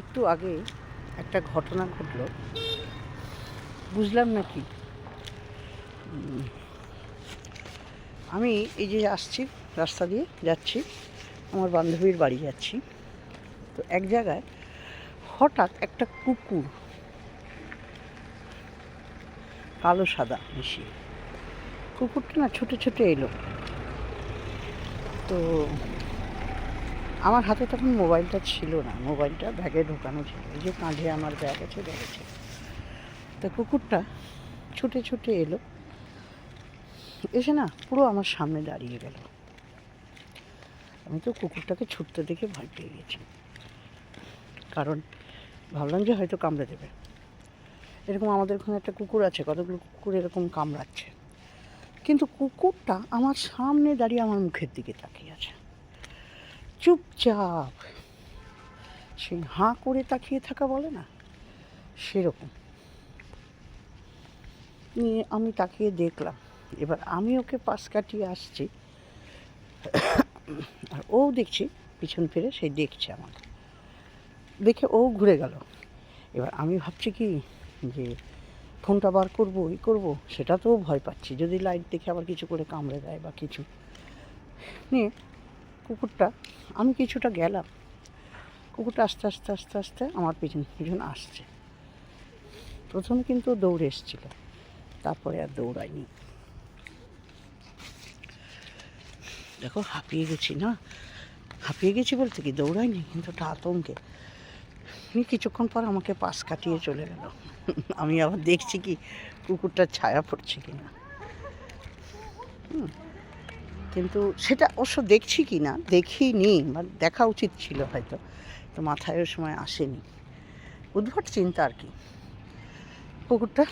একটু আগে একটা ঘটনা ঘটলো। বুঝলাম না কি। আমি এই যে আসছি, রাস্তা দিয়ে যাচ্ছি, আমার বান্ধবীর বাড়ি যাচ্ছি। তো এক জায়গায় হঠাৎ একটা কুকুর, কালো সাদা মিশিয়ে। কুকুরটা না ছোটো ছোটো এলো। তো আমার হাতে তখন মোবাইলটা ছিল না, মোবাইলটা ব্যাগে ঢোকানো ছিল, এই যে কাঁধে আমার ব্যাগ আছে, ব্যাগে তা কুকুরটা ছুটে ছুটে এলো, এসে না পুরো আমার সামনে দাঁড়িয়ে গেল। আমি তো কুকুরটাকে ছুটতে দেখে ভয় পেয়ে গেছি, কারণ ভাবলাম যে হয়তো কামড়ে দেবে। এরকম আমাদের ওখানে একটা কুকুর আছে, কতগুলো কুকুর এরকম কামড়াচ্ছে। কিন্তু কুকুরটা আমার সামনে দাঁড়িয়ে আমার মুখের দিকে তাকিয়ে আছে। চুপচাপ। সেই হাঁ করে তাকিয়ে থাকা বলে না, সেরকম। নিয়ে আমি তাকিয়ে দেখলাম, এবার আমি ওকে পাশ কাটিয়ে আসছি। আর ও দেখছি, পিছন ফিরে সে দেখছে আমাকে। দেখে ও ঘুরে গেল। এবার আমি ভাবছি কি, যে ফোনটা বার করব, ই করব, সেটা তো ভয় পাচ্ছি। যদি লাইট দেখে আবার কিছু করে কামড়ে দেয় বা কিছু। নিয়ে কুকুরটা, আমি কিছুটা গেলাম। কুকুরটা আস্তে আস্তে আস্তে আস্তে আমার পিছন পিছন আসছে। প্রথমে কিন্তু দৌড়ে এসেছিল, তারপরে আর দৌড়ায়নি। দেখো, হাঁপিয়ে গেছি না? হাঁপিয়ে গেছি বলতে কি? দৌড়াইনি কিন্তু ওটা আতঙ্কে। আমি কিছুক্ষণ পর আমাকে পাশ কাটিয়ে চলে গেল। আমি আবার দেখছি কি, কুকুরটার ছায়া পড়ছে কিনা। হুম। কিন্তু সেটা অবশ্য দেখছি কি না, দেখিনি বা দেখা উচিত ছিল হয়তো তো মাথায় ওই সময় আসেনি। উদ্ভট চিন্তা আর কি। পুকুরটা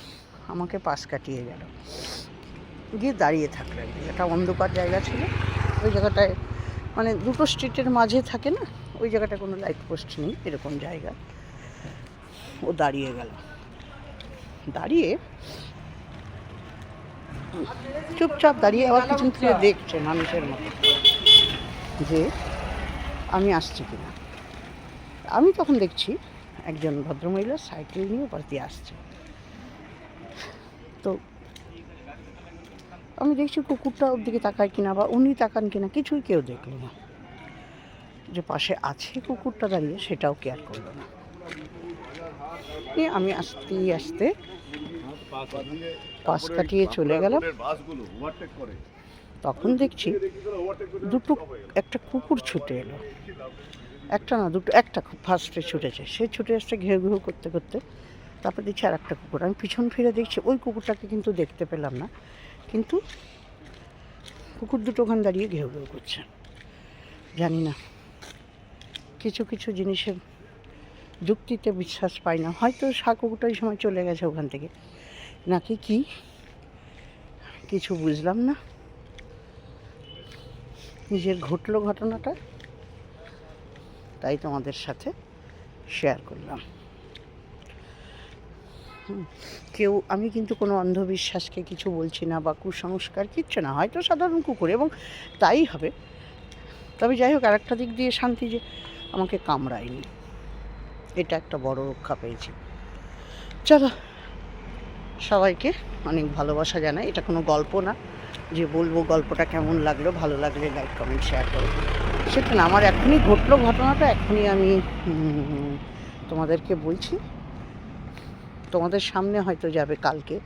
আমাকে পাশ কাটিয়ে গেল। গিয়ে দাঁড়িয়ে থাকল একটা অন্ধকার জায়গা ছিল। ওই জায়গাটায় মানে দুটো স্ট্রিটের মাঝে থাকে না, ওই জায়গাটায় কোনো লাইট পোস্ট নেই, এরকম জায়গা। ও দাঁড়িয়ে গেল। দাঁড়িয়ে চুপচাপ দাঁড়িয়ে আবার পিছন ফিরে দেখছে মানুষের মতো যে আমি আসছি কিনা। আমি তখন দেখছি একজন ভদ্রমহিলা সাইকেল নিয়ে ওপাশ দিয়ে আসছে। তো আমি দেখছি কুকুরটা ওর দিকে তাকায় কিনা বা উনি তাকান কিনা কিছুই কেউ দেখল না। যে পাশে আছে কুকুরটা দাঁড়িয়ে সেটাও কেয়ার করল না। আমি আস্তে আস্তে পাশ কাটিয়ে চলে গেলাম। তখন দেখছি দুটো একটা কুকুর ছুটে এলো। একটা না, দুটো, একটা খুব ফার্স্টে ছুটেছে। সে ছুটে আসছে ঘেউ ঘেউ করতে করতে। তারপর দেখছি আর একটা কুকুর। আমি পিছন ফিরে দেখছি, ওই কুকুরটাকে কিন্তু দেখতে পেলাম না। কিন্তু কুকুর দুটো ওখানে দাঁড়িয়ে ঘেউ ঘেউ করছে। জানি না, কিছু কিছু জিনিসের যুক্তিতে বিশ্বাস পাই না। হয়তো সা কুকুরটা ওই সময় চলে গেছে ওখান থেকে। নাকি কি? কিছু বুঝলাম না। নিজের ঘটলো ঘটনাটা, তাই তোমাদের সাথে শেয়ার করলাম। কেউ, আমি কিন্তু কোনো অন্ধবিশ্বাসকে কিছু বলছি না বা কুসংস্কার, কিচ্ছু না, হয়তো সাধারণ কুকুর এবং তাই হবে। তবে যাই হোক, আরেকটা দিক দিয়ে শান্তি যে আমাকে কামড়ায়নি, এটা একটা বড় রক্ষা পেয়েছি। চলো সবাইকে অনেক ভালোবাসা জানাই। এটা কোনো গল্প না যে বলব গল্পটা কেমন লাগল, ভালো লাগলে লাইক কমেন্ট শেয়ার করো। সেটা না, আমার এখনই ঘটলো ঘটনাটা, এখনই আমি তোমাদেরকে বলছি। তোমাদের সামনে হয়তো যাবে কালকে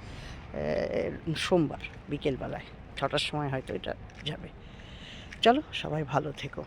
সোমবার, বিকেলবেলায়। ছটার সময় হয়তো এটা যাবে। চলো, সবাই ভালো থেকো।